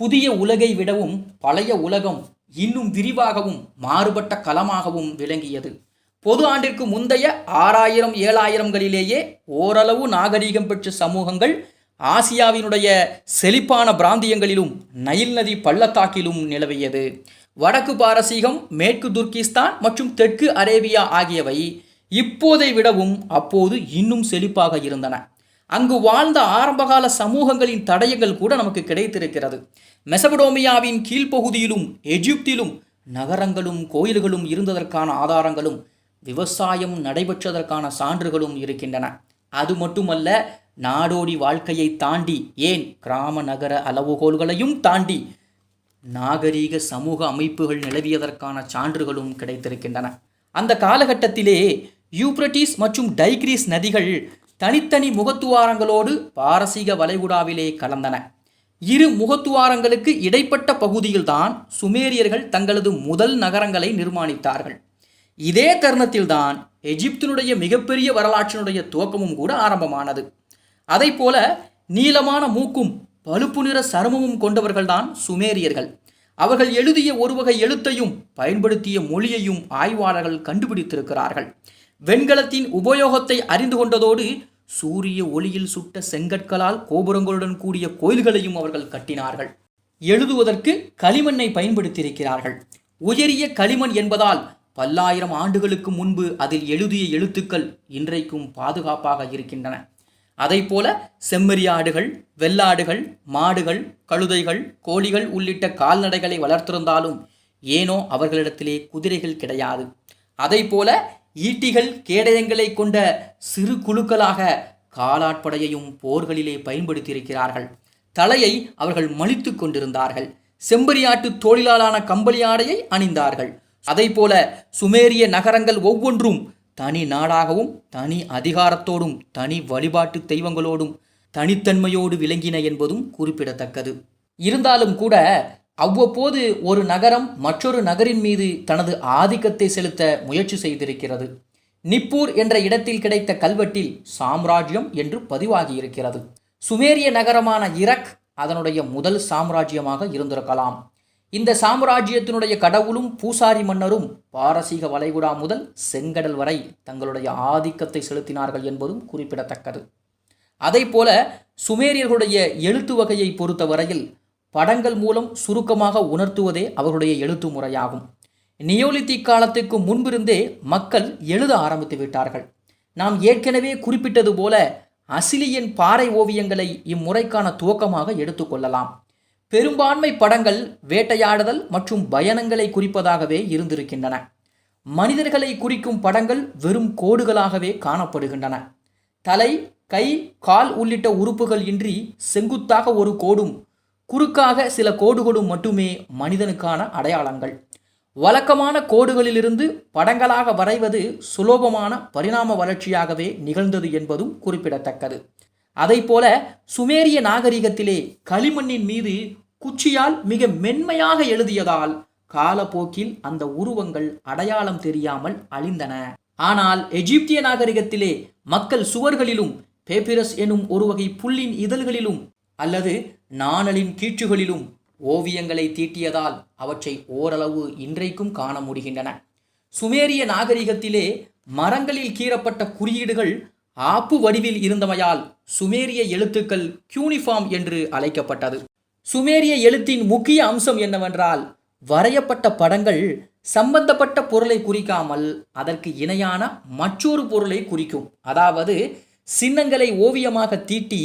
புதிய உலகை விடவும் பழைய உலகம் இன்னும் விரிவாகவும் மாறுபட்ட களமாகவும் விளங்கியது. பொது ஆண்டிற்கு முந்தைய ஆறாயிரம் ஏழாயிரங்களிலேயே ஓரளவு நாகரீகம் பெற்ற சமூகங்கள் ஆசியாவினுடைய செழிப்பான பிராந்தியங்களிலும் நைல் நதி பள்ளத்தாக்கிலும் நிலவியது. வடக்கு பாரசீகம் மேற்கு துர்கிஸ்தான் மற்றும் தெற்கு அரேபியா ஆகியவை இப்போதை விடவும் அப்போது இன்னும் செழிப்பாக இருந்தன. அங்கு வாழ்ந்த ஆரம்பகால சமூகங்களின் தடயங்கள் கூட நமக்கு கிடைத்திருக்கிறது. மெசபடோமியாவின் கீழ்ப்பகுதியிலும் எஜிப்திலும் நகரங்களும் கோயில்களும் இருந்ததற்கான ஆதாரங்களும் விவசாயம் நடைபெற்றதற்கான சான்றுகளும் இருக்கின்றன. அது மட்டுமல்ல நாடோடி வாழ்க்கையை தாண்டி ஏன் கிராம நகர அளவுகோல்களையும் தாண்டி நாகரீக சமூக அமைப்புகள் நிலவியதற்கான சான்றுகளும் கிடைத்திருக்கின்றன. அந்த காலகட்டத்திலே யூப்ரட்டிஸ் மற்றும் டைக்ரீஸ் நதிகள் தனித்தனி முகத்துவாரங்களோடு பாரசீக வளைகுடாவிலே கலந்தன. இரு முகத்துவாரங்களுக்கு இடைப்பட்ட பகுதியில்தான் சுமேரியர்கள் தங்களது முதல் நகரங்களை நிர்மாணித்தார்கள். இதே தருணத்தில்தான் எகிப்தினுடைய மிகப்பெரிய வரலாற்றினுடைய துவக்கமும் கூட ஆரம்பமானது. அதைப்போல நீளமான மூக்கும் பழுப்பு நிற சருமமும் கொண்டவர்கள்தான் சுமேரியர்கள். அவர்கள் எழுதிய ஒரு வகை எழுத்தையும் பயன்படுத்திய மொழியையும் ஆய்வாளர்கள் கண்டுபிடித்திருக்கிறார்கள். வெண்கலத்தின் உபயோகத்தை அறிந்து கொண்டதோடு சூரிய ஒளியில் சுட்ட செங்கற்களால் கோபுரங்களுடன் கூடிய கோயில்களையும் அவர்கள் கட்டினார்கள். எழுதுவதற்கு களிமண்ணை பயன்படுத்தியிருக்கிறார்கள். உயரிய களிமண் என்பதால் பல்லாயிரம் ஆண்டுகளுக்கு முன்பு அதில் எழுதிய எழுத்துக்கள் இன்றைக்கும் பாதுகாப்பாக இருக்கின்றன. அதைப்போல செம்மறியாடுகள் வெள்ளாடுகள் மாடுகள் கழுதைகள் கோழிகள் உள்ளிட்ட கால்நடைகளை வளர்த்திருந்தாலும் ஏனோ அவர்களிடத்திலே குதிரைகள் கிடையாது. அதைப்போல ஈட்டிகள் கேடயங்களை கொண்ட சிறு குழுக்களாக காலாட்படையையும் போர்களிலே பயன்படுத்தியிருக்கிறார்கள். தலையை அவர்கள் மலித்து கொண்டிருந்தார்கள். செம்பரியாட்டு தொழிலாளான கம்பளி ஆடையை அணிந்தார்கள். அதைப்போல சுமேரிய நகரங்கள் ஒவ்வொன்றும் தனி நாடாகவும் தனி அதிகாரத்தோடும் தனி வழிபாட்டு தெய்வங்களோடும் தனித்தன்மையோடு விளங்கின என்பதும் குறிப்பிடத்தக்கது. இருந்தாலும் கூட அவ்வப்போது ஒரு நகரம் மற்றொரு நகரின் மீது தனது ஆதிக்கத்தை செலுத்த முயற்சி செய்திருக்கிறது. நிப்பூர் என்ற இடத்தில் கிடைத்த கல்வெட்டில் சாம்ராஜ்யம் என்று பதிவாகியிருக்கிறது. சுமேரிய நகரமான இரக் அதனுடைய முதல் சாம்ராஜ்யமாக இருந்திருக்கலாம். இந்த சாம்ராஜ்யத்தினுடைய கடவுளும் பூசாரி மன்னரும் பாரசீக வளைகுடா முதல் செங்கடல் வரை தங்களுடைய ஆதிக்கத்தை செலுத்தினார்கள் என்பதும் குறிப்பிடத்தக்கது. அதைப்போல சுமேரியர்களுடைய எழுத்து வகையை பொறுத்தவரையில் படங்கள் மூலம் சுருக்கமாக உணர்த்துவதே அவருடைய எழுத்து முறையாகும். நியோலித்திக் காலத்துக்கு முன்பிருந்தே மக்கள் எழுத ஆரம்பித்து விட்டார்கள். நாம் ஏற்கனவே குறிப்பிட்டது போல அசிலியின் பாறை ஓவியங்களை இம்முறைக்கான துவக்கமாக எடுத்துக்கொள்ளலாம் பெரும்பான்மை படங்கள் வேட்டையாடுதல் மற்றும் பயணங்களை குறிப்பதாகவே இருந்திருக்கின்றன. மனிதர்களை குறிக்கும் படங்கள் வெறும் கோடுகளாகவே காணப்படுகின்றன. தலை கை கால் உள்ளிட்ட உறுப்புகள் இன்றி செங்குத்தாக ஒரு கோடும் குறுக்காக சில கோடுகளும் மட்டுமே மனிதனுக்கான அடையாளங்கள். வழக்கமான கோடுகளிலிருந்து படங்களாக வரைவது சுலோபமான பரிணாம வளர்ச்சியாகவே நிகழ்ந்தது என்பதும் குறிப்பிடத்தக்கது. அதைப்போல சுமேரிய நாகரிகத்திலே களிமண்ணின் மீது குச்சியால் மிக மென்மையாக எழுதியதால் காலப்போக்கில் அந்த உருவங்கள் அடையாளம் தெரியாமல் அழிந்தன. ஆனால் எஜிப்திய நாகரிகத்திலே மக்கள் சுவர்களிலும் பேப்பிரஸ் எனும் ஒரு வகை புல்லின் இதழ்களிலும் அல்லது நாணலின் கீற்றுகளிலும் ஓவியங்களை தீட்டியதால் அவற்றை ஓரளவு இன்றைக்கும் காண முடிகின்றன. சுமேரிய நாகரிகத்திலே மரங்களில் கீறப்பட்ட குறியீடுகள் ஆப்பு வடிவில் இருந்தமையால் சுமேரிய எழுத்துக்கள் கியூனிஃபார்ம் என்று அழைக்கப்பட்டது. சுமேரிய எழுத்தின் முக்கிய அம்சம் என்னவென்றால் வரையப்பட்ட படங்கள் சம்பந்தப்பட்ட பொருளை குறிக்காமல் அதற்கு இணையான மற்றொரு பொருளை குறிக்கும். அதாவது சின்னங்களை ஓவியமாக தீட்டி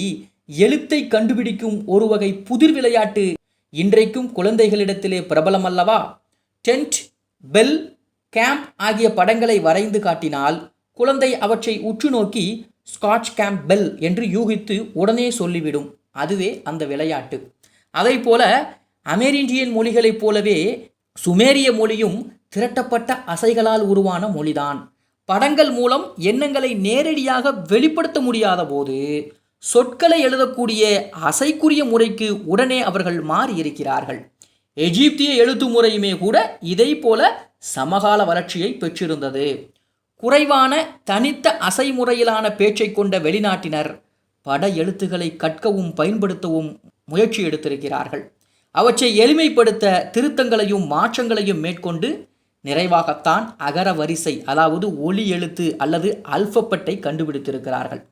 எழுத்தை கண்டுபிடிக்கும் ஒரு வகை புதிர் விளையாட்டு இன்றைக்கும் குழந்தைகளிடத்திலே பிரபலம் அல்லவா டென்ட் பெல் கேம்ப் ஆகிய படங்களை வரைந்து காட்டினால் குழந்தை அவற்றை உற்று நோக்கி ஸ்காட்ச் கேம்ப் பெல் என்று யூகித்து உடனே சொல்லிவிடும். அதுவே அந்த விளையாட்டு. அதைப்போல அமெரிண்டியன் மொழிகளைப் போலவே சுமேரிய மொழியும் திரட்டப்பட்ட அசைகளால் உருவான மொழிதான். படங்கள் மூலம் எண்ணங்களை நேரடியாக வெளிப்படுத்த முடியாத போது சொற்களை எழுதக்கூடிய அசைக்குரிய முறைக்கு உடனே அவர்கள் மாறியிருக்கிறார்கள். எகிப்திய எழுத்து முறையுமே கூட இதை போல சமகால வளர்ச்சியை பெற்றிருந்தது. குறைவான தனித்த அசை முறையிலான பேச்சை கொண்ட வெளிநாட்டினர் பட எழுத்துக்களை கற்கவும் பயன்படுத்தவும் முயற்சி எடுத்திருக்கிறார்கள். அவற்றை எளிமைப்படுத்த திருத்தங்களையும் மாற்றங்களையும் மேற்கொண்டு நிறைவாகத்தான் அகர வரிசை அதாவது ஒளி எழுத்து அல்லது அல்பப்பட்டை கண்டுபிடித்திருக்கிறார்கள்.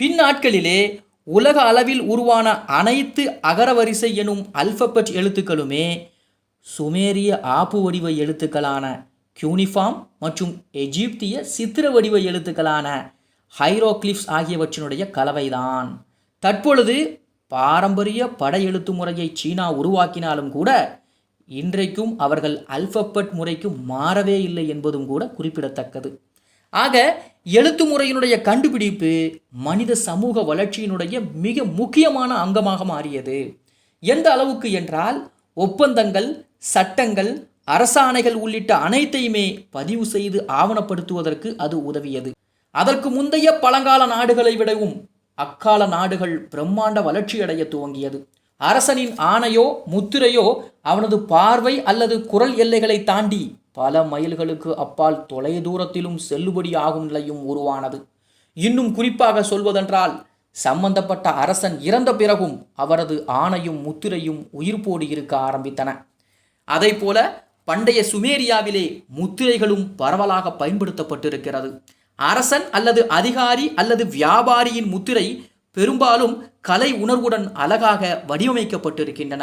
பின்னாட்களிலே உலக அளவில் உருவான அனைத்து அகரவரிசை எனும் அல்பபெட் எழுத்துக்களுமே சுமேரிய ஆப்பு வடிவ எழுத்துக்களான கியூனிஃபார்ம் மற்றும் எஜிப்திய சித்திர வடிவ எழுத்துக்களான ஹைரோக்ளிப்ஸ் ஆகியவற்றினுடைய கலவைதான். தற்பொழுது பாரம்பரிய படையெழுத்து முறையை சீனா உருவாக்கினாலும் கூட இன்றைக்கும் அவர்கள் அல்பபெட் முறைக்கு மாறவே இல்லை என்பதும் கூட குறிப்பிடத்தக்கது. ஆக எழுத்து முறையினுடைய கண்டுபிடிப்பு மனித சமூக வளர்ச்சியினுடைய மிக முக்கியமான அங்கமாக மாறியது. எந்த அளவுக்கு என்றால் ஒப்பந்தங்கள் சட்டங்கள் அரசாணைகள் உள்ளிட்ட அனைத்தையுமே பதிவு செய்து ஆவணப்படுத்துவதற்கு அது உதவியது. அதற்கு முந்தைய பழங்கால நாடுகளை விடவும் அக்கால நாடுகள் பிரம்மாண்ட வளர்ச்சியடைய துவங்கியது. அரசனின் ஆணையோ முத்திரையோ அவனது பார்வை அல்லது குரல் எல்லைகளை தாண்டி பல மைல்களுக்கு அப்பால் தொலை தூரத்திலும் செல்லுபடி ஆகும் நிலையும் உருவானது. இன்னும் குறிப்பாக சொல்வதென்றால் சம்பந்தப்பட்ட அரசன் இறந்த பிறகும் அவரது ஆணையும் முத்திரையும் உயிர்ப்போடு இருக்க ஆரம்பித்தன. அதைப்போல பண்டைய சுமேரியாவிலே முத்திரைகளும் பரவலாக பயன்படுத்தப்பட்டிருக்கிறது. அரசன் அல்லது அதிகாரி அல்லது வியாபாரியின் முத்திரை பெரும்பாலும் கலை உணர்வுடன் அழகாக வடிவமைக்கப்பட்டிருக்கின்றன.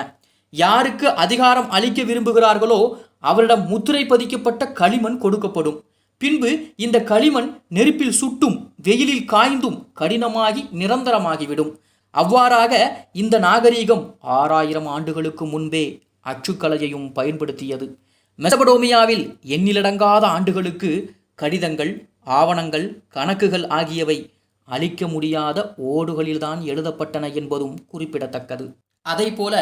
யாருக்கு அதிகாரம் அளிக்க விரும்புகிறார்களோ அவரிடம் முத்திரை பதிக்கப்பட்ட களிமண் கொடுக்கப்படும். பின்பு இந்த களிமண் நெருப்பில் சுட்டும் வெயிலில் காய்ந்தும் கடினமாகி நிரந்தரமாகிவிடும். அவ்வாறாக இந்த நாகரீகம் ஆறாயிரம் ஆண்டுகளுக்கு முன்பே அச்சுக்கலையையும் பயன்படுத்தியது. மெசபடோமியாவில் எண்ணிலடங்காத ஆண்டுகளுக்கு கடிதங்கள் ஆவணங்கள் கணக்குகள் ஆகியவை அழிக்க முடியாத ஓடுகளில்தான் எழுதப்பட்டன என்பதும் குறிப்பிடத்தக்கது. அதைப்போல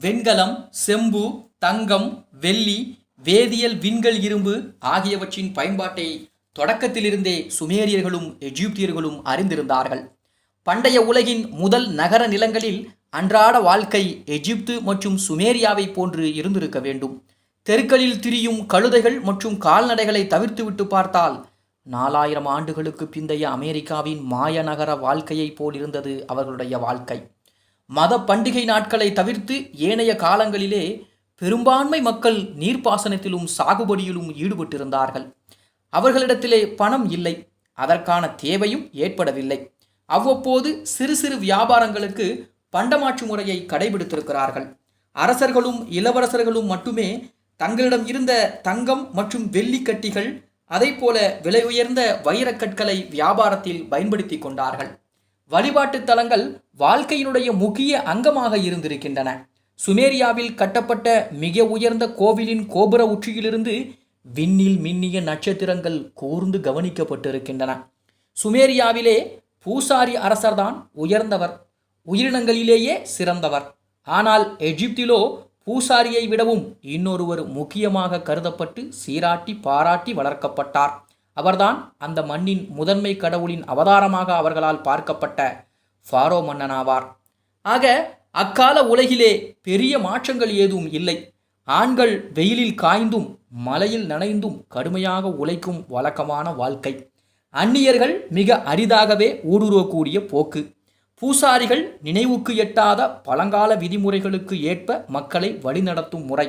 வெண்கலம் செம்பு தங்கம் வெள்ளி வேதியியல் விண்கல் இரும்பு ஆகியவற்றின் பயன்பாட்டை தொடக்கத்திலிருந்தே சுமேரியர்களும் எஜிப்தியர்களும் அறிந்திருந்தார்கள். பண்டைய உலகின் முதல் நகர நிலங்களில் அன்றாட வாழ்க்கை எகிப்து மற்றும் சுமேரியாவை போன்று இருந்திருக்க வேண்டும். தெருக்களில் திரியும் கழுதைகள் மற்றும் கால்நடைகளை தவிர்த்துவிட்டு பார்த்தால் நாலாயிரம் ஆண்டுகளுக்கு பிந்தைய அமெரிக்காவின் மாய நகர வாழ்க்கையைப் போல் இருந்தது அவர்களுடைய வாழ்க்கை. மத பண்டிகை நாட்களை தவிர்த்து ஏனைய காலங்களிலே பெரும்பான்மை மக்கள் நீர்ப்பாசனத்திலும் சாகுபடியிலும் ஈடுபட்டிருந்தார்கள். அவர்களிடத்திலே பணம் இல்லை அதற்கான தேவையும் ஏற்படவில்லை. அவ்வப்போது சிறு சிறு வியாபாரங்களுக்கு பண்டமாற்று முறையை கடைபிடித்திருக்கிறார்கள். அரசர்களும் இளவரசர்களும் மட்டுமே தங்களிடம் இருந்த தங்கம் மற்றும் வெள்ளி கட்டிகள் அதைப்போல விலை உயர்ந்த வைரக்கற்களை வியாபாரத்தில் பயன்படுத்தி கொண்டார்கள். வழிபாட்டு தலங்கள் வாழ்க்கையினுடைய முக்கிய அங்கமாக இருந்திருக்கின்றன. சுமேரியாவில் கட்டப்பட்ட மிக உயர்ந்த கோவிலின் கோபுர உச்சியிலிருந்து விண்ணில் மின்னிய நட்சத்திரங்கள் கூர்ந்து கவனிக்கப்பட்டிருக்கின்றன. சுமேரியாவிலே பூசாரி அரசர்தான் உயர்ந்தவர். உயிரினங்களிலேயே சிறந்தவர். ஆனால் எகிப்திலோ பூசாரியை விடவும் இன்னொருவர் முக்கியமாக கருதப்பட்டு சீராட்டி பாராட்டி வளர்க்கப்பட்டார். அவர்தான் அந்த மண்ணின் முதன்மை கடவுளின் அவதாரமாக அவர்களால் பார்க்கப்பட்ட ஃபாரோ மன்னனாவார். ஆக அக்கால உலகிலே பெரிய மாற்றங்கள் ஏதும் இல்லை. ஆண்கள் வெயிலில் காய்ந்தும் மலையில் நனைந்தும் கடுமையாக உழைக்கும் வழக்கமான வாழ்க்கை. அந்நியர்கள் மிக அரிதாகவே ஊடுருவக்கூடிய போக்கு. பூசாரிகள் நினைவுக்கு எட்டாத பழங்கால விதிமுறைகளுக்கு ஏற்ப மக்களை வழிநடத்தும் முறை.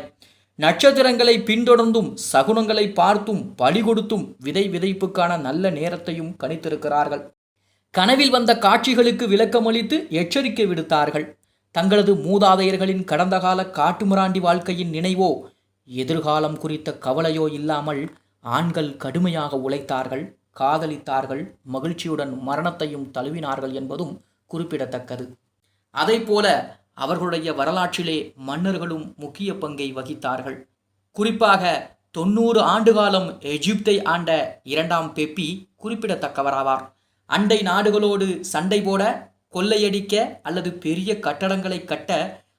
நட்சத்திரங்களை பின்தொடர்ந்தும் சகுனங்களை பார்த்தும் பலி கொடுத்தும் விதை விதைப்புக்கான நல்ல நேரத்தையும் கணித்திருக்கிறார்கள். கனவில் வந்த காட்சிகளுக்கு விளக்கமளித்து எச்சரிக்கை விடுத்தார்கள். தங்களது மூதாதையர்களின் கடந்த கால காட்டுமிராண்டி வாழ்க்கையின் நினைவோ எதிர்காலம் குறித்த கவலையோ இல்லாமல் ஆண்கள் கடுமையாக உழைத்தார்கள் காதலித்தார்கள் மகிழ்ச்சியுடன் மரணத்தையும் தழுவினார்கள் என்பதும் குறிப்பிடத்தக்கது. அதைப்போல அவர்களுடைய வரலாற்றிலே மன்னர்களும் முக்கிய பங்கை வகித்தார்கள். குறிப்பாக தொண்ணூறு ஆண்டு காலம் எகிப்தை ஆண்ட இரண்டாம் பெப்பி குறிப்பிடத்தக்கவராவார். அண்டை நாடுகளோடு சண்டை போட கொள்ளையடிக்க அல்லது பெரிய கட்டடங்களை கட்ட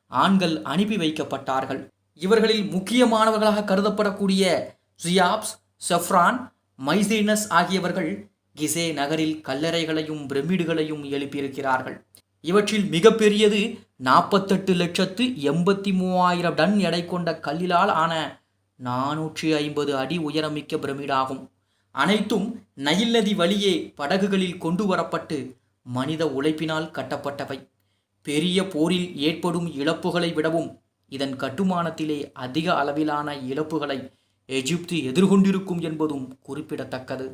ஆண்கள் அனுப்பி வைக்கப்பட்டார்கள். இவர்களில் முக்கியமானவர்களாக கருதப்படக்கூடிய ஜியாப்ஸ் செஃப்ரான் மைசீனஸ் ஆகியவர்கள் கிசே நகரில் கல்லறைகளையும் பிரமிடுகளையும் எழுப்பியிருக்கிறார்கள். இவற்றில் மிகப்பெரியது நாற்பத்தெட்டு லட்சத்து எண்பத்தி மூவாயிரம் டன் எடை கொண்ட கல்லிலால் ஆன நானூற்றி ஐம்பது அடி உயரமிக்க பிரமிடாகும். அனைத்தும் நயில் நதி வழியே படகுகளில் கொண்டு வரப்பட்டு மனித உழைப்பினால் கட்டப்பட்டவை. பெரிய போரில் ஏற்படும் இழப்புகளை விடவும் இதன் கட்டுமானத்திலே அதிக அளவிலான இழப்புகளை எகிப்து எதிர்கொண்டிருக்கும் என்பதும் குறிப்பிடத்தக்கது.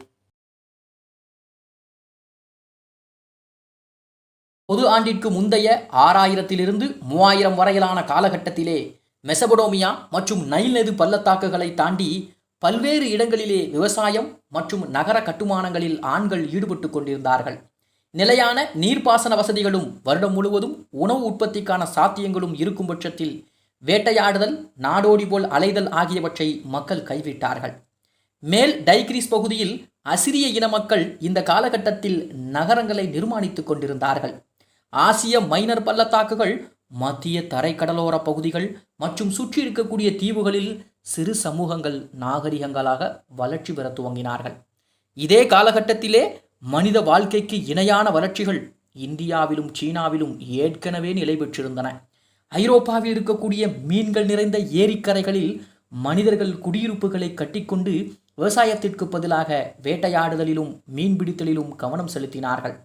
பொது ஆண்டிற்கு முந்தைய ஆறாயிரத்திலிருந்து மூவாயிரம் வரையிலான காலகட்டத்திலே மெசபடோமியா மற்றும் நைல் நெது பள்ளத்தாக்குகளை தாண்டி பல்வேறு இடங்களிலே விவசாயம் மற்றும் நகர கட்டுமானங்களில் ஆண்கள் ஈடுபட்டு கொண்டிருந்தார்கள். நிலையான நீர்ப்பாசன வசதிகளும் வருடம் முழுவதும் உணவு உற்பத்திக்கான சாத்தியங்களும் இருக்கும் பட்சத்தில் வேட்டையாடுதல் நாடோடி போல் அலைதல் ஆகியவற்றை மக்கள் கைவிட்டார்கள். மேல் டைக்ரீஸ் பகுதியில் அசிரிய இன மக்கள் இந்த காலகட்டத்தில் நகரங்களை நிர்மாணித்துக் கொண்டிருந்தார்கள். ஆசிய மைனர் பள்ளத்தாக்குகள் மத்திய தரைக்கடலோர பகுதிகள் மற்றும் சுற்றி இருக்கக்கூடிய தீவுகளில் சிறு சமூகங்கள் நாகரிகங்களாக வளர்ச்சி பெற துவங்கினார்கள். இதே காலகட்டத்திலே மனித வாழ்க்கைக்கு இணையான வளர்ச்சிகள் இந்தியாவிலும் சீனாவிலும் ஏற்கனவே நிலை பெற்றிருந்தன. ஐரோப்பாவில் இருக்கக்கூடிய மீன்கள் நிறைந்த ஏரிக்கரைகளில் மனிதர்கள் குடியிருப்புகளை கட்டிக்கொண்டு விவசாயத்திற்கு பதிலாக வேட்டையாடுதலிலும் மீன்பிடித்தலிலும் கவனம் செலுத்தினார்கள்.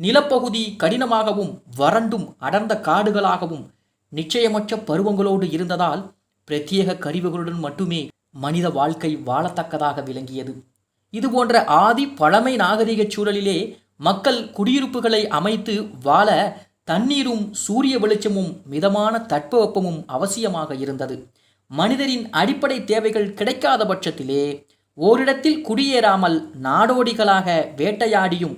நிலப்பகுதி கடினமாகவும் வறண்டும் அடர்ந்த காடுகளாகவும் நிச்சயமற்ற பருவங்களோடு இருந்ததால் பிரத்யேக கருவிகளுடன் மட்டுமே மனித வாழ்க்கை வாழத்தக்கதாக விளங்கியது. இது போன்ற ஆதி பழமை நாகரிக சூழலிலே மக்கள் குடியிருப்புகளை அமைத்து வாழ தண்ணீரும் சூரிய வெளிச்சமும் மிதமான தட்பவெப்பமும் அவசியமாக இருந்தது. மனிதரின் அடிப்படை தேவைகள் கிடைக்காத பட்சத்திலே ஓரிடத்தில் குடியேறாமல் நாடோடிகளாக வேட்டையாடியும்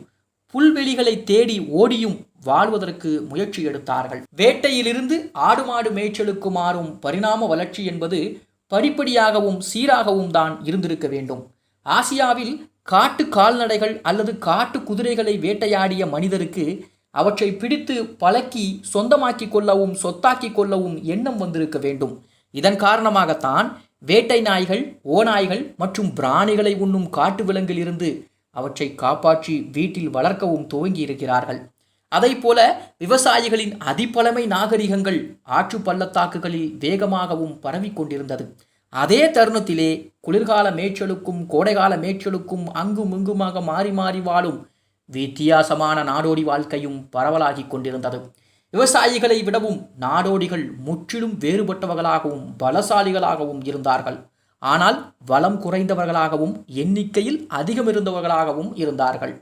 புல்வெளிகளை தேடி ஓடியும் வாழ்வதற்கு முயற்சி எடுத்தார்கள். வேட்டையிலிருந்து ஆடு மாடு மேய்ச்சலுக்கு மாறும் பரிணாம வளர்ச்சி என்பது படிப்படியாகவும் சீராகவும் தான் இருந்திருக்க வேண்டும். ஆசியாவில் காட்டு கால்நடைகள் அல்லது காட்டு குதிரைகளை வேட்டையாடிய மனிதருக்கு அவற்றை பிடித்து பழக்கி சொந்தமாக்கி கொள்ளவும் சொத்தாக்கி கொள்ளவும் எண்ணம் வந்திருக்க வேண்டும். இதன் காரணமாகத்தான் வேட்டை நாய்கள் ஓநாய்கள் மற்றும் பிராணிகளை உண்ணும் காட்டு விலங்கிலிருந்து அவற்றை காப்பாற்றி வீட்டில் வளர்க்கவும் துவங்கி இருக்கிறார்கள் போல விவசாயிகளின் அதிபழமை நாகரிகங்கள் ஆற்று பள்ளத்தாக்குகளில் வேகமாகவும் பரவிக்கொண்டிருந்தது அதே தருணத்திலே குளிர்கால மேய்ச்சலுக்கும் கோடைகால மேய்ச்சலுக்கும் அங்கும் இங்குமாக மாறி மாறி வாழும் வித்தியாசமான நாடோடி வாழ்க்கையும் பரவலாகி கொண்டிருந்தது. விவசாயிகளை விடவும் நாடோடிகள் முற்றிலும் வேறுபட்டவர்களாகவும் பலசாலிகளாகவும் இருந்தார்கள். ஆனால் வளம் குறைந்தவர்களாகவும் எண்ணிக்கையில் அதிகம் இருந்தவர்களாகவும் இருந்தார்கள்.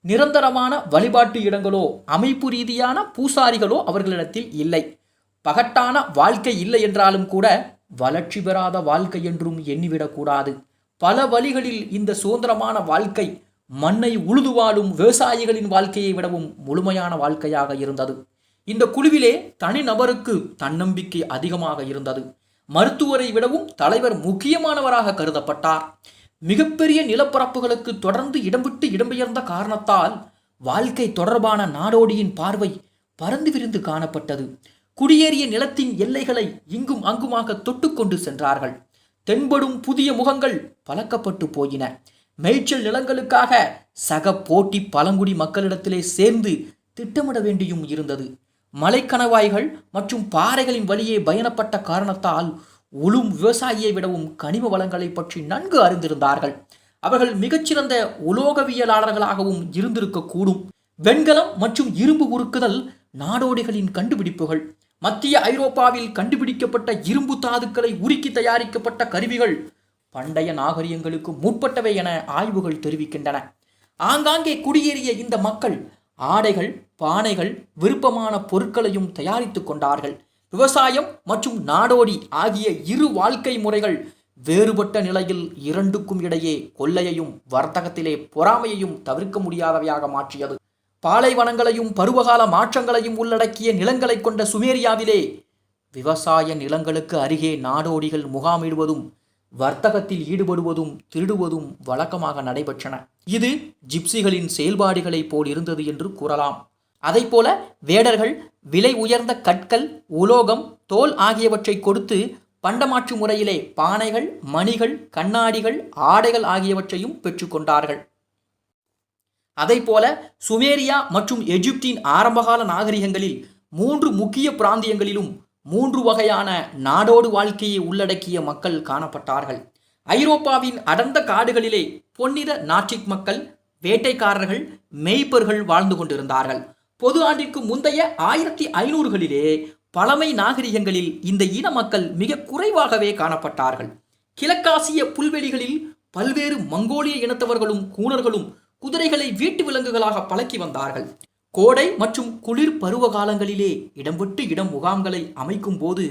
நிரந்தரமான வழிபாட்டு இடங்களோ அமைப்பு ரீதியான பூசாரிகளோ அவர்களிடத்தில் இல்லை. பகட்டான வாழ்க்கை இல்லை என்றாலும் கூட வளர்ச்சி பெறாத வாழ்க்கை என்றும் எண்ணிவிடக்கூடாது. பல வழிகளில் இந்த சுதந்திரமான வாழ்க்கை மண்ணை உழுது வாழும் விவசாயிகளின் வாழ்க்கையை விடவும் முழுமையான வாழ்க்கையாக இருந்தது. இந்த குழுவிலே தனிநபருக்கு தன்னம்பிக்கை அதிகமாக இருந்தது. மருத்துவரை விடவும் தலைவர் முக்கியமானவராக கருதப்பட்டார். மிகப்பெரிய நிலப்பரப்புகளுக்கு தொடர்ந்து இடம்பிட்டு இடம்பெயர்ந்த காரணத்தால் வாழ்க்கை தொடர்பான நாடோடியின் பார்வை பறந்து விரிந்து காணப்பட்டது. குடியேறிய நிலத்தின் எல்லைகளை இங்கும் அங்குமாக தொட்டுக்கொண்டு சென்றார்கள். தென்படும் புதிய முகங்கள் பழக்கப்பட்டு போயின. மேய்ச்சல் நிலங்களுக்காக சக போட்டி பழங்குடி மக்களிடத்திலே சேர்ந்து திட்டமிட வேண்டியும் இருந்தது. மலைக்கணவாய்கள் மற்றும் பாறைகளின் வழியே பயணப்பட்ட காரணத்தால் உளும் விவசாயியை விடவும் கனிம வளங்களை பற்றி நன்கு அறிந்திருந்தார்கள். அவர்கள் மிகச்சிறந்த உலோகவியலாளர்களாகவும் இருந்திருக்கக்கூடும். வெண்கலம் மற்றும் இரும்பு உருக்குதல் நாடோடிகளின் கண்டுபிடிப்புகள். மத்திய ஐரோப்பாவில் கண்டுபிடிக்கப்பட்ட இரும்பு தாதுக்களை உருக்கி தயாரிக்கப்பட்ட கருவிகள் பண்டைய நாகரிகங்களுக்கு முற்பட்டவை என ஆய்வுகள் தெரிவிக்கின்றன. ஆங்காங்கே குடியேறிய இந்த மக்கள் ஆடைகள் பானைகள் விருப்பமான பொருட்களையும் தயாரித்து கொண்டார்கள். விவசாயம் மற்றும் நாடோடி ஆகிய இரு வாழ்க்கை முறைகள் வேறுபட்ட நிலையில் இரண்டுக்கும் இடையே கொள்ளையையும் வர்த்தகத்திலே பொறாமையையும் தவிர்க்க முடியாதவையாக மாற்றியது. பாலைவனங்களையும் பருவகால மாற்றங்களையும் உள்ளடக்கிய நிலங்களை கொண்ட சுமேரியாவிலே விவசாய நிலங்களுக்கு அருகே நாடோடிகள் முகாமிடுவதும் வர்த்தகத்தில் ஈடுபடுவதும் திருடுவதும் வழக்கமாக நடைபெற்றன. இது ஜிப்சிகளின் செயல்பாடுகளைப் போல் இருந்தது என்று கூறலாம். அதைப்போல வேடர்கள் விலை உயர்ந்த கற்கள் உலோகம் தோல் ஆகியவற்றை கொடுத்து பண்டமாற்று முறையிலே பானைகள் மணிகள் கண்ணாடிகள் ஆடைகள் ஆகியவற்றையும் பெற்றுக்கொண்டார்கள் அதைப்போல சுமேரியா மற்றும் எஜிப்தின் ஆரம்பகால நாகரிகங்களில் மூன்று முக்கிய பிராந்தியங்களிலும் மூன்று வகையான நாடோடு வாழ்க்கையை உள்ளடக்கிய மக்கள் காணப்பட்டார்கள். ஐரோப்பாவின் அடர்ந்த காடுகளிலே பொன்னிற நாட்டிக் மக்கள் வேட்டைக்காரர்கள் மெய்ப்பர்கள் வாழ்ந்து கொண்டிருந்தார்கள். பொது ஆண்டிற்கு முந்தைய ஆயிரத்தி ஐநூறுகளிலே பழமை நாகரிகங்களில் இந்த இன மக்கள் மிக குறைவாகவே காணப்பட்டார்கள். கிழக்காசிய புல்வெளிகளில் பல்வேறு மங்கோலிய இனத்தவர்களும் கூணர்களும் குதிரைகளை வீட்டு விலங்குகளாக பழக்கி வந்தார்கள். கோடை மற்றும் குளிர் பருவ காலங்களிலே இடம் விட்டு இடம் முகாம்களை அமைக்கும் போது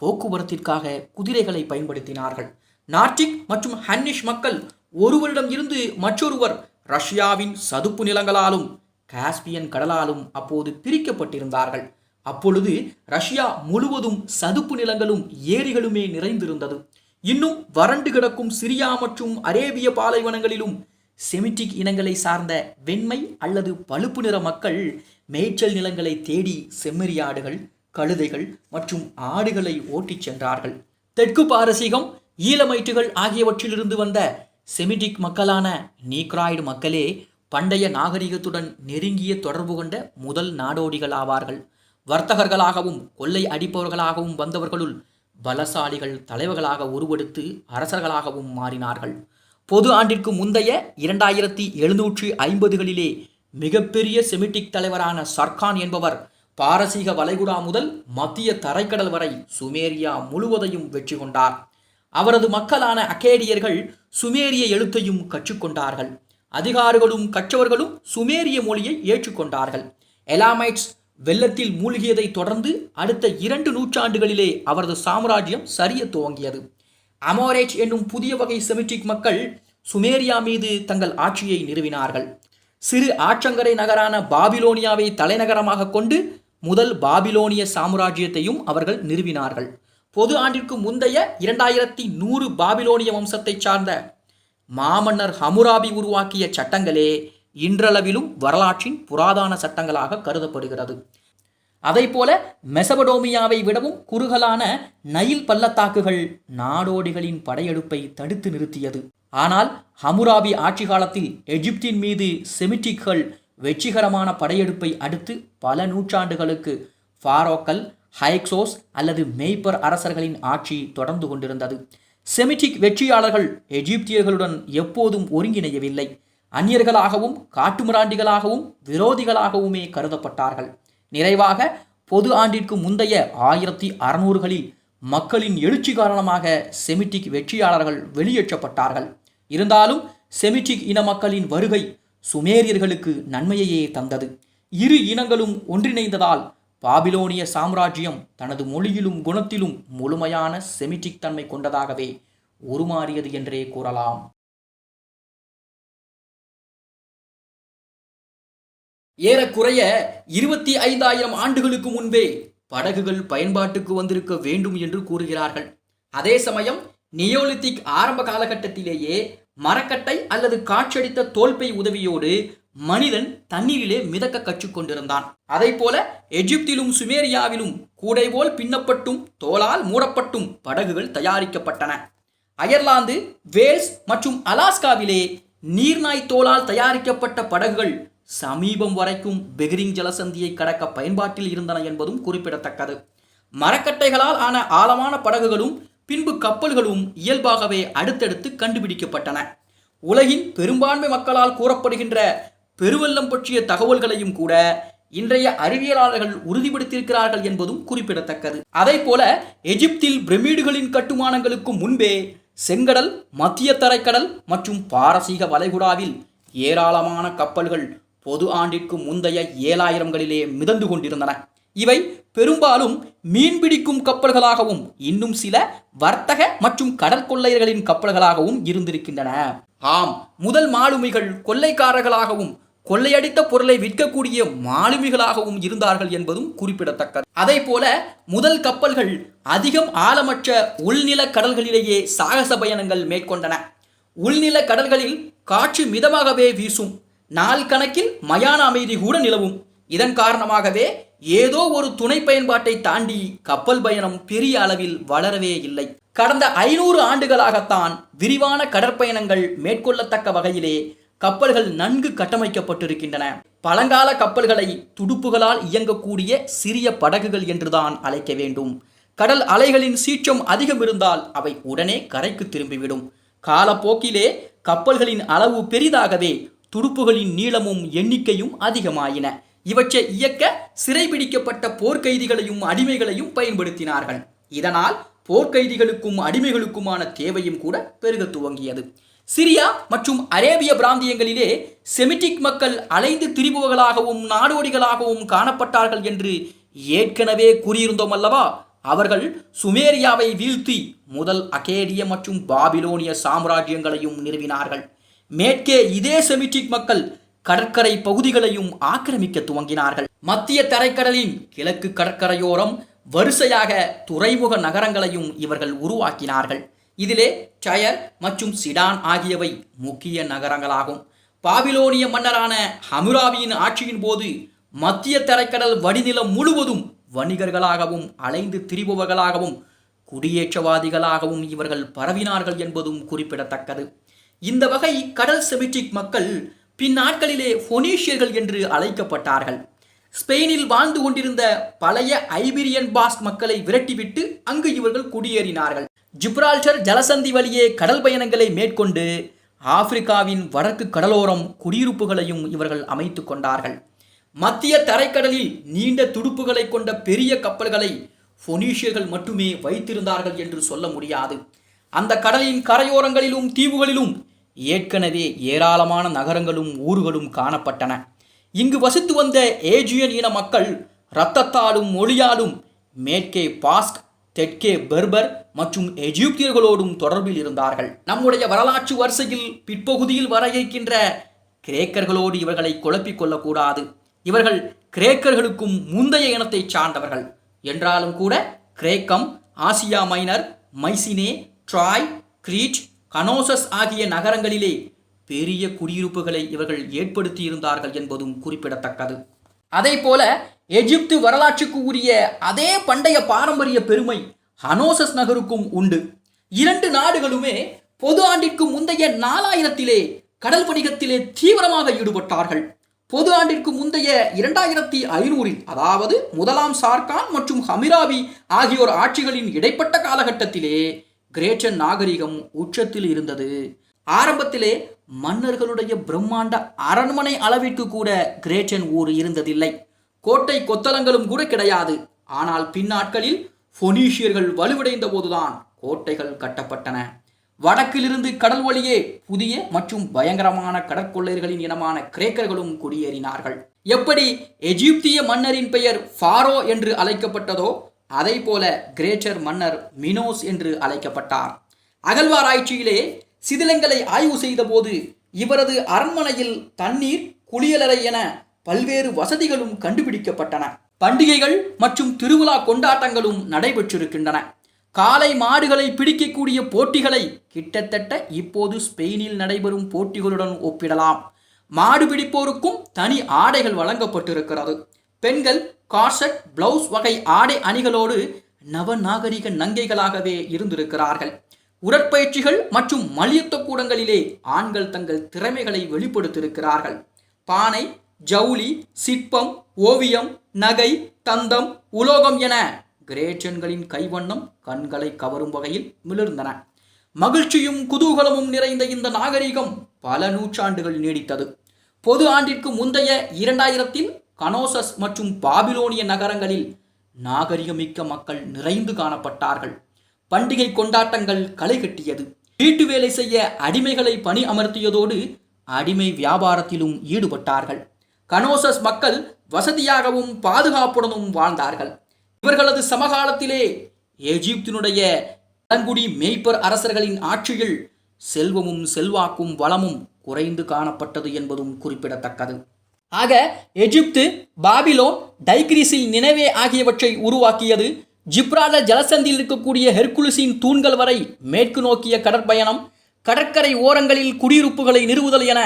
போக்குவரத்திற்காக குதிரைகளை பயன்படுத்தினார்கள். நார்டிக் மற்றும் ஹன்னிஷ் மக்கள் ஒருவரிடம் இருந்து மற்றொருவர் ரஷ்யாவின் சதுப்பு நிலங்களாலும் காஸ்பியன் கடலாலும் அப்போது பிரிக்கப்பட்டிருந்தார்கள். அப்பொழுது ரஷ்யா முழுவதும் சதுப்பு நிலங்களும் ஏரிகளுமே நிறைந்திருந்தது. இன்னும் வறண்டு கிடக்கும் சிரியா மற்றும் அரேபிய பாலைவனங்களிலும் செமிட்டிக் இனங்களை சார்ந்த வெண்மை அல்லது பழுப்பு நிற மக்கள் மேய்ச்சல் நிலங்களை தேடி செம்மறியாடுகள் கழுதைகள் மற்றும் ஆடுகளை ஓட்டிச் சென்றார்கள். தெற்கு பாரசீகம் ஈழமைட்டுகள் ஆகியவற்றிலிருந்து வந்த செமிட்டிக் மக்களான நீக்ராய்டு மக்களே பண்டைய நாகரிகத்துடன் நெருங்கிய தொடர்பு கொண்ட முதல் நாடோடிகள் ஆவார்கள். வர்த்தகர்களாகவும் கொள்ளை அடிப்பவர்களாகவும் வந்தவர்களுள் பலசாலிகள் தலைவர்களாக உருவெடுத்து அரசர்களாகவும் மாறினார்கள். பொது ஆண்டிற்கு முந்தைய இரண்டாயிரத்தி எழுநூற்றி ஐம்பதுகளிலே மிகப்பெரிய செமிட்டிக் தலைவரான சர்கான் என்பவர் பாரசீக வளைகுடா முதல் மத்திய தரைக்கடல் வரை சுமேரியா முழுவதையும் வெற்றி கொண்டார். அவரது மக்களான அக்கேடியர்கள் சுமேரிய எழுத்தையும் கற்றுக்கொண்டார்கள். அதிகாரிகளும் கற்றவர்களும் சுமேரிய மொழியை ஏற்றுக்கொண்டார்கள். எலாமைட்ஸ் வெள்ளத்தில் மூழ்கியதை தொடர்ந்து அடுத்த இரண்டு நூற்றாண்டுகளிலே அவரது சாம்ராஜ்யம் சரிய துவங்கியது. அமோரேட் என்னும் புதிய வகை செமிட்டிக் மக்கள் சுமேரியா மீது தங்கள் ஆட்சியை நிறுவினார்கள். சிறு ஆற்றங்கரை நகரான பாபிலோனியாவை தலைநகரமாக கொண்டு முதல் பாபிலோனிய சாம்ராஜ்யத்தையும் அவர்கள் நிறுவினார்கள். பொது ஆண்டிற்கு முந்தைய இரண்டாயிரத்தி நூறு பாபிலோனிய வம்சத்தைச் சார்ந்த மாமன்னர் ஹமுராபி உருவாக்கிய சட்டங்களே இன்றளவிலும் வரலாற்றின் புராதான சட்டங்களாக கருதப்படுகிறது. அதைப்போல மெசபடோமியாவை விடவும் குறுகலான நைல் பள்ளத்தாக்குகள் நாடோடிகளின் படையெடுப்பை தடுத்து நிறுத்தியது. ஆனால் ஹமுராபி ஆட்சி காலத்தில் எகிப்தின் மீது செமிட்டிக்கள் வெற்றிகரமான படையெடுப்பை அடுத்து பல நூற்றாண்டுகளுக்கு ஃபாரோக்கள் ஹைக்ஸோஸ் அல்லது மெய்ப்பர் அரசர்களின் ஆட்சி தொடர்ந்து கொண்டிருந்தது. செமிட்டிக் வெற்றியாளர்கள் எஜிப்தியர்களுடன் எப்போதும் ஒருங்கிணையவில்லை. அந்நியர்களாகவும் காட்டுமிராண்டிகளாகவும் விரோதிகளாகவுமே கருதப்பட்டார்கள். நிறைவாக பொது ஆண்டிற்கு முந்தைய ஆயிரத்தி அறுநூறுகளில் மக்களின் எழுச்சி காரணமாக செமிட்டிக் வெற்றியாளர்கள் வெளியேற்றப்பட்டார்கள். இருந்தாலும் செமிட்டிக் இன மக்களின் வருகை சுமேரியர்களுக்கு நன்மையையே தந்தது. இரு இனங்களும் ஒன்றிணைந்ததால் பாபிலோனிய சாம்ராஜ்யம் தனது மொழியிலும் குணத்திலும் முழுமையான செமிட்டிக் தன்மை கொண்டதாகவே உருமாறியது என்றே கூறலாம். ஏறக்குறைய இருபத்தி ஐந்தாயிரம் ஆண்டுகளுக்கு முன்பே படகுகள் பயன்பாட்டுக்கு வந்திருக்க வேண்டும் என்று கூறுகிறார்கள். அதே சமயம் நியோலித்திக் ஆரம்ப காலகட்டத்திலேயே மரக்கட்டை அல்லது காற்றடித்த தோல்பை உதவியோடு மனிதன் தண்ணீரிலே மிதக்க கற்றுக்கொண்டிருந்தான். அதை போல எஜிப்திலும் சுமேரியாவிலும் கூடை போல் பின்னப்பட்டும் தோலால் மூடப்பட்டும் படகுகள் தயாரிக்கப்பட்டன. அயர்லாந்து வேல்ஸ் மற்றும் அலாஸ்காவிலே நீர்நாய் தோலால் தயாரிக்கப்பட்ட படகுகள் சமீபம் வரைக்கும் பெகரிங் ஜலசந்தியை கடக்க பயன்பாட்டில் இருந்தன என்பதும் குறிப்பிடத்தக்கது. மரக்கட்டைகளால் ஆன ஆழமான படகுகளும் பின்பு கப்பல்களும் இயல்பாகவே அடுத்தடுத்து கண்டுபிடிக்கப்பட்டன. உலகின் பெரும்பான்மை மக்களால் கூறப்படுகின்ற பெருவெள்ளம் பற்றிய தகவல்களையும் கூட இன்றைய அறிவியலாளர்கள் உறுதிப்படுத்தியிருக்கிறார்கள் என்பதும் குறிப்பிடத்தக்கது. அதை போல எகிப்தில் பிரமிடுகளின் கட்டுமானங்களுக்கு முன்பே செங்கடல் மத்திய தரைக்கடல் மற்றும் பாரசீக வளைகுடாவில் ஏராளமான கப்பல்கள் பொது ஆண்டிற்கு முந்தைய ஏழாயிரங்களிலே மிதந்து கொண்டிருந்தன. இவை பெரும்பாலும் மீன்பிடிக்கும் கப்பல்களாகவும் இன்னும் சில வர்த்தக மற்றும் கடற்கொள்ளையர்களின் கப்பல்களாகவும் இருந்திருக்கின்றன. ஆம் முதல் மாலுமிகள் கொள்ளைக்காரர்களாகவும் கொள்ளையடித்த பொருளை விற்கக்கூடிய மாலுமிகளாகவும் இருந்தார்கள் என்பதும் குறிப்பிடத்தக்கது. அதை போல முதல் கப்பல்கள் அதிகம் ஆழமற்ற உள்நில கடல்களிலேயே சாகச பயணங்கள் மேற்கொண்டன. உள்நில கடல்களில் காற்று மிதமாகவே வீசும். நாள் கணக்கில் மயான அமைதி கூட நிலவும். இதன் காரணமாகவே ஏதோ ஒரு துணை பயன்பாட்டை தாண்டி கப்பல் பயணம் பெரிய அளவில் வளரவே இல்லை. கடந்த ஐநூறு ஆண்டுகளாகத்தான் விரிவான கடற்பயணங்கள் மேற்கொள்ளத்தக்க வகையிலே கப்பல்கள் நன்கு கட்டமைக்கப்பட்டிருக்கின்றன. பழங்கால கப்பல்களை துடுப்புகளால் இயங்கக்கூடிய சிறிய படகுகள் என்றுதான் அழைக்க வேண்டும். கடல் அலைகளின் சீற்றம் அதிகம் இருந்தால் அவை உடனே கரைக்கு திரும்பிவிடும். காலப்போக்கிலே கப்பல்களின் அளவு பெரிதாகவே துடுப்புகளின் நீளமும் எண்ணிக்கையும் அதிகமாயின. இவற்றை இயக்க சிறைபிடிக்கப்பட்ட போர்க்கைதிகளையும் அடிமைகளையும் பயன்படுத்தினார்கள். இதனால் போர்க்கைதிகளுக்கும் அடிமைகளுக்குமான தேவையும் கூட பெருக துவங்கியது. சிரியா மற்றும் அரேபிய பிராந்தியங்களிலே செமிட்டிக் மக்கள் அலைந்து திரிபவர்களாகவும் நாடோடிகளாகவும் காணப்பட்டார்கள் என்று ஏற்கனவே கூறியிருந்தோம் அல்லவா அவர்கள் சுமேரியாவை வீழ்த்தி முதல் அகேடிய மற்றும் பாபிலோனிய சாம்ராஜ்யங்களையும் நிறுவினார்கள். மேற்கே இதே செமிட்டிக் மக்கள் கடற்கரை பகுதிகளையும் ஆக்கிரமிக்க துவங்கினார்கள். மத்திய தரைக்கடலின் கிழக்கு கடற்கரையோரம் வரிசையாக துறைமுக நகரங்களையும் இவர்கள் உருவாக்கினார்கள். இதிலே டயர் மற்றும் சிடான் ஆகியவை முக்கிய நகரங்களாகும். பாபிலோனிய மன்னரான ஹமுராவியின் ஆட்சியின் போது மத்திய தரைக்கடல் வடிநிலம் முழுவதும் வணிகர்களாகவும் அலைந்து திரிபவர்களாகவும் குடியேற்றவாதிகளாகவும் இவர்கள் பரவினார்கள் என்பதும் குறிப்பிடத்தக்கது. இந்த வகை கடல் செமிட்டிக் மக்கள் பின்னாட்களிலே பொனீஷியர்கள் என்று அழைக்கப்பட்டார்கள். ஸ்பெயினில் வாழ்ந்து கொண்டிருந்த பழைய ஐபீரியன் பாஸ்க் மக்களை விரட்டிவிட்டு அங்கு இவர்கள் குடியேறினார்கள். ஜிப்ரால்டர் ஜலசந்தி வழியே கடல் பயணங்களை மேற்கொண்டு ஆப்பிரிக்காவின் வடக்கு கடலோரம் குடியிருப்புகளையும் இவர்கள் அமைத்து கொண்டார்கள். மத்திய தரைக்கடலில் நீண்ட துடுப்புகளை கொண்ட பெரிய கப்பல்களை பொனீஷியர்கள் மட்டுமே வைத்திருந்தார்கள் என்று சொல்ல முடியாது. அந்த கடலின் கரையோரங்களிலும் தீவுகளிலும் ஏற்கனவே ஏராளமான நகரங்களும் ஊர்களும் காணப்பட்டன. இங்கு வசித்து வந்த ஏஜியன் இன மக்கள் இரத்தத்தாலும் மொழியாலும் மேற்கே பாஸ்க் தெற்கே பெர்பர் மற்றும் எஜிப்தியர்களோடும் தொடர்பில் இருந்தார்கள். நம்முடைய வரலாற்று வரிசையில் பிற்பகுதியில் வர இருக்கின்ற கிரேக்கர்களோடு இவர்களை குழப்பிக் கொள்ளக்கூடாது. இவர்கள் கிரேக்கர்களுக்கும் முந்தைய இனத்தைச் சார்ந்தவர்கள். என்றாலும் கூட கிரேக்கம் Asia Minor Mycenae Troy Crete Knossos ஆகிய நகரங்களிலே பெரிய குடியிருப்புகளை இவர்கள் ஏற்படுத்தியிருந்தார்கள் என்பதும் குறிப்பிடத்தக்கது. அதே போல எஜிப்து வரலாற்றுக்கு உரிய அதே பண்டைய பாரம்பரிய பெருமை ஹனோசஸ் நகருக்கும் உண்டு. இரண்டு நாடுகளுமே பொது ஆண்டிற்கு முந்தைய நாலாயிரத்திலே கடல் வணிகத்திலே தீவிரமாக ஈடுபட்டார்கள். பொது ஆண்டிற்கு முந்தைய இரண்டாயிரத்தி ஐநூறில் அதாவது முதலாம் சார்கான் மற்றும் ஹமிராபி ஆகியோர் ஆட்சிகளின் இடைப்பட்ட காலகட்டத்திலே கிரேச்சன் நாகரிகம் உச்சத்தில் இருந்தது. ஆரம்பத்திலே மன்னர்களுடைய பிரம்மாண்ட அரண்மனை அளவிற்கு கூட கிரேச்சன் ஊர் இருந்ததில்லை. கோட்டை கொத்தளங்களும் கூட கிடையாது. ஆனால் பின்னாட்களில் பொனீஷியர்கள் வலுவடைந்த போதுதான் கோட்டைகள் கட்டப்பட்டன. வடக்கிலிருந்து கடல் வழியே புதிய மற்றும் பயங்கரமான கடற்கொள்ளையர்களின் இனமான கிரேக்கர்களும் குடியேறினார்கள். எப்படி எகிப்திய மன்னரின் பெயர் ஃபாரோ என்று அழைக்கப்பட்டதோ அதை போல கிரேட்டர் மன்னர் மினோஸ் என்று அழைக்கப்பட்டார். அகழ்வாராய்ச்சியிலே சிதிலங்களை ஆய்வு செய்தபோது இவரது அரண்மனையில் தண்ணீர் குளியலறை என பல்வேறு வசதிகளும் கண்டுபிடிக்கப்பட்டன. பண்டிகைகள் மற்றும் திருவிழா கொண்டாட்டங்களும் நடைபெற்றிருக்கின்றன. காலை மாடுகளை பிடிக்கக்கூடிய போட்டிகளை கிட்டத்தட்ட இப்போது ஸ்பெயினில் நடைபெறும் போட்டிகளுடன் ஒப்பிடலாம். மாடு பிடிப்போருக்கும் தனி ஆடைகள் வழங்கப்பட்டிருக்கிறது. பெண்கள் கார்செட் பிளவுஸ் வகை ஆடை அணிகளோடு நவநாகரிக நங்கைகளாகவே இருந்திருக்கிறார்கள். உடற்பயிற்சிகள் மற்றும் மல்யுத்த கூடங்களிலே ஆண்கள் தங்கள் திறமைகளை வெளிப்படுத்தியிருக்கிறார்கள். பானை ஜவுளி சிற்பம் ஓவியம் நகை தந்தம் உலோகம் என கிரேச்சன்களின் கைவண்ணம் கண்களை கவரும் வகையில் மிளர்ந்தன. மகிழ்ச்சியும் குதூகலமும் நிறைந்த இந்த நாகரிகம் பல நூற்றாண்டுகள் நீடித்தது. பொது ஆண்டிற்கு முந்தைய இரண்டாயிரத்தில் கனோசஸ் மற்றும் பாபிலோனிய நகரங்களில் நாகரிகமிக்க மக்கள் நிறைந்து காணப்பட்டார்கள். பண்டிகை கொண்டாட்டங்கள் களை கட்டியது. வீட்டு வேலை செய்ய அடிமைகளை பணி அமர்த்தியதோடு அடிமை வியாபாரத்திலும் ஈடுபட்டார்கள். கனோசஸ் மக்கள் வசதியாகவும் பாதுகாப்புடனும் வாழ்ந்தார்கள். இவர்களது சமகாலத்திலே எஜிப்தினுடைய பழங்குடி மேய்ப்பர் அரசர்களின் ஆட்சியில் செல்வமும் செல்வாக்கும் வளமும் குறைந்து காணப்பட்டது என்பதும் குறிப்பிடத்தக்கது. ஆக எகிப்து பாபிலோன் டைக்ரீஸில் நினைவே ஆகியவற்றை உருவாக்கியது. ஜிப்ராலர் ஜலசந்தியில் இருக்கக்கூடிய ஹெர்குலிஸின் தூண்கள் வரை மேற்கு நோக்கிய கடற்பயணம் கடற்கரை ஓரங்களில் குடியிருப்புகளை நிறுவுதல் என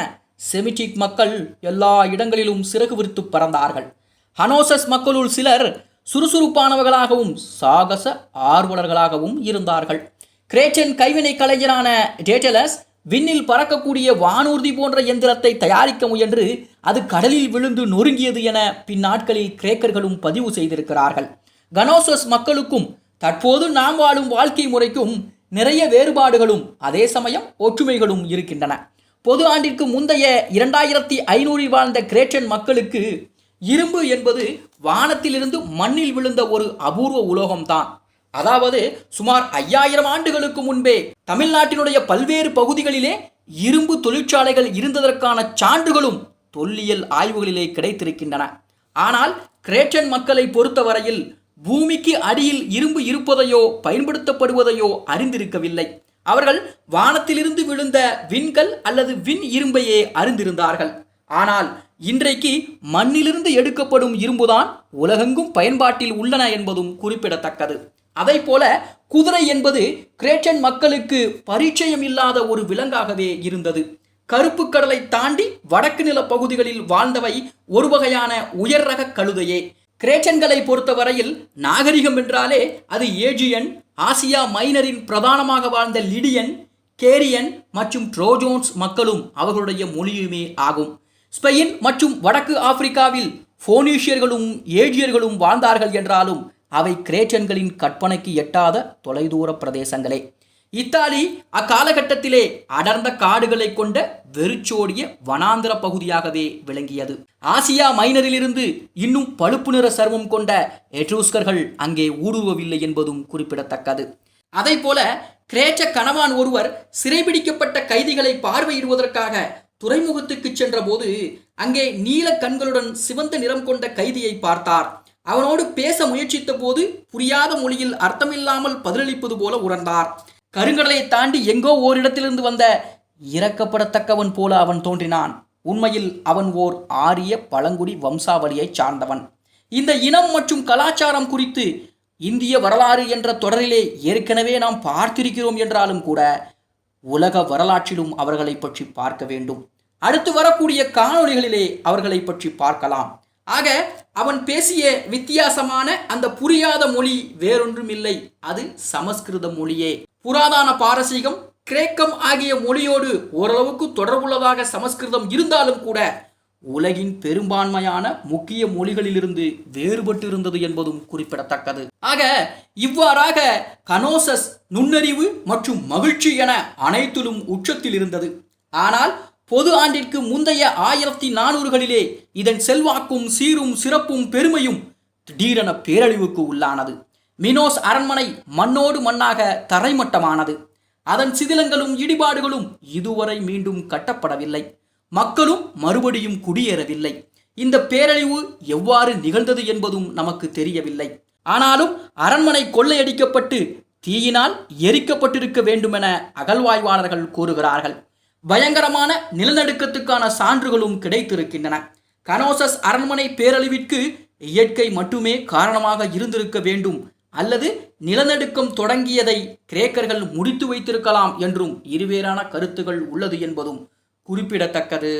செமிட்டிக் மக்கள் எல்லா இடங்களிலும் சிறகு விரித்து பறந்தார்கள். ஹனோசஸ் மக்களுள் சிலர் சுறுசுறுப்பானவர்களாகவும் சாகச ஆர்வலர்களாகவும் இருந்தார்கள். கிரேச்சன் கைவினை கலைஞரான டேட்டலஸ் விண்ணில் பறக்கக்கூடிய வானூர்தி போன்ற எந்திரத்தை தயாரிக்க முயன்று அது கடலில் விழுந்து நொறுங்கியது என பின்னாட்களில் கிரேக்கர்களும் பதிவு செய்திருக்கிறார்கள். கனோசஸ் மக்களுக்கும் தற்போது நாம் வாழும் வாழ்க்கை முறைக்கும் நிறைய வேறுபாடுகளும் அதே சமயம் ஒற்றுமைகளும் இருக்கின்றன. பொது ஆண்டிற்கு முந்தைய இரண்டாயிரத்தி ஐநூறில் வாழ்ந்த கிரேட்டன் மக்களுக்கு இரும்பு என்பது வானத்திலிருந்து மண்ணில் விழுந்த ஒரு அபூர்வ உலோகம்தான். அதாவது சுமார் ஐயாயிரம் ஆண்டுகளுக்கு முன்பே தமிழ்நாட்டினுடைய பல்வேறு பகுதிகளிலே இரும்பு தொழிற்சாலைகள் இருந்ததற்கான சான்றுகளும் தொல்லியல் ஆய்வுகளிலே கிடைத்திருக்கின்றன. ஆனால் கிரேச்சன் மக்களை பொறுத்தவரையில் பூமிக்கு அடியில் இரும்பு இருப்பதையோ பயன்படுத்தப்படுவதையோ அறிந்திருக்கவில்லை. அவர்கள் வானத்திலிருந்து விழுந்த விண்கள் அல்லது விண் இரும்பையே அறிந்திருந்தார்கள். ஆனால் இன்றைக்கு மண்ணிலிருந்து எடுக்கப்படும் இரும்புதான் உலகெங்கும் பயன்பாட்டில் உள்ளன என்பதும் குறிப்பிடத்தக்கது. அதை போல குதிரை என்பது கிரேச்சன் மக்களுக்கு பரிச்சயம் இல்லாத ஒரு விலங்காகவே இருந்தது. கருப்பு கடலை தாண்டி வடக்கு நில பகுதிகளில் வாழ்ந்தவை ஒரு வகையான உயர் ரக கழுதையே. கிரேச்சன்களை பொறுத்தவரையில் நாகரிகம் என்றாலே அது ஏஜியன் ஆசியா மைனரின் பிரதானமாக வாழ்ந்த லிடியன் கேரியன் மற்றும் ட்ரோஜோன்ஸ் மக்களும் அவர்களுடைய மொழியுமே ஆகும். ஸ்பெயின் மற்றும் வடக்கு ஆப்பிரிக்காவில் ஃபோனீஷியர்களும் ஏஜியர்களும் வாழ்ந்தார்கள் என்றாலும் அவை கிரேச்சன்களின் கற்பனைக்கு எட்டாத தொலைதூர பிரதேசங்களே. இத்தாலி அக்காலகட்டத்திலே அடர்ந்த காடுகளை கொண்ட வெறிச்சோடிய வனாந்திர பகுதியாகவே விளங்கியது. ஆசியா மைனரிலிருந்து இன்னும் பழுப்பு நிற சர்வம் கொண்ட எட்ரூஸ்கர்கள் அங்கே ஊடுருவவில்லை என்பதும் குறிப்பிடத்தக்கது. அதை போல கிரேச்ச கணவான் ஒருவர் சிறைபிடிக்கப்பட்ட கைதிகளை பார்வையிடுவதற்காக துறைமுகத்துக்கு சென்றபோது அங்கே நீல கண்களுடன் சிவந்த நிறம் கொண்ட கைதியை பார்த்தார். அவனோடு பேச முயற்சித்த போது புரியாத மொழியில் அர்த்தமில்லாமல் பதிலளிப்பது போல உணர்ந்தார். கருங்கடலை தாண்டி எங்கோ ஓரிடத்திலிருந்து வந்த இறக்கப்படத்தக்கவன் போல அவன் தோன்றினான். உண்மையில் அவன் ஓர் ஆரிய பழங்குடி வம்சாவளியைச் சார்ந்தவன். இந்த இனம் மற்றும் கலாச்சாரம் குறித்து இந்திய வரலாறு என்ற தொடரிலே ஏற்கனவே நாம் பார்த்திருக்கிறோம் என்றாலும் கூட உலக வரலாற்றிலும் அவர்களை பற்றி பார்க்க வேண்டும். அடுத்து வரக்கூடிய காணொளிகளிலே அவர்களை பற்றி பார்க்கலாம். ஆக அவன் பேசிய வித்தியாசமான அந்த புரியாத மொழி வேறொன்றும் இல்லை அது சமஸ்கிருத மொழியே. புராதன பாரசீகம் கிரேக்கம் ஆகிய மொழியோடு ஓரளவுக்கு தொடர்புள்ளதாக சமஸ்கிருதம் இருந்தாலும் கூட உலகின் பெரும்பான்மையான முக்கிய மொழிகளிலிருந்து வேறுபட்டு இருந்தது என்பதும் குறிப்பிடத்தக்கது. ஆக இவ்வாறாக கனோசஸ் நுண்ணறிவு மற்றும் மகிழ்ச்சி என அனைத்திலும் உச்சத்தில் இருந்தது ஆனால் பொது ஆண்டிற்கு முந்தைய ஆயிரத்தி நானூறுகளிலே இதன் செல்வாக்கும் சீரும் சிறப்பும் பெருமையும் திடீரென பேரழிவுக்கு உள்ளானது. மினோஸ் அரண்மனை மண்ணோடு மண்ணாக தரைமட்டமானது. அதன் சிதிலங்களும் இடிபாடுகளும் இதுவரை மீண்டும் கட்டப்படவில்லை. மக்களும் மறுபடியும் குடியேறவில்லை. இந்த பேரழிவு எவ்வாறு நிகழ்ந்தது என்பதும் நமக்கு தெரியவில்லை. ஆனாலும் அரண்மனை கொள்ளையடிக்கப்பட்டு தீயினால் எரிக்கப்பட்டிருக்க வேண்டுமென அகழ்வாய்வாளர்கள் கூறுகிறார்கள். பயங்கரமான நிலநடுக்கத்துக்கான சான்றுகளும் கிடைத்திருக்கின்றன. கனோசஸ் அரண்மனை பேரழிவிற்கு இயற்கை மட்டுமே காரணமாக இருந்திருக்க வேண்டும். அல்லது நிலநடுக்கம் தொடங்கியதை கிரேக்கர்கள் முடித்து வைத்திருக்கலாம் என்றும் இருவேறான கருத்துகள் உள்ளது என்பதும் குறிப்பிடத்தக்கது.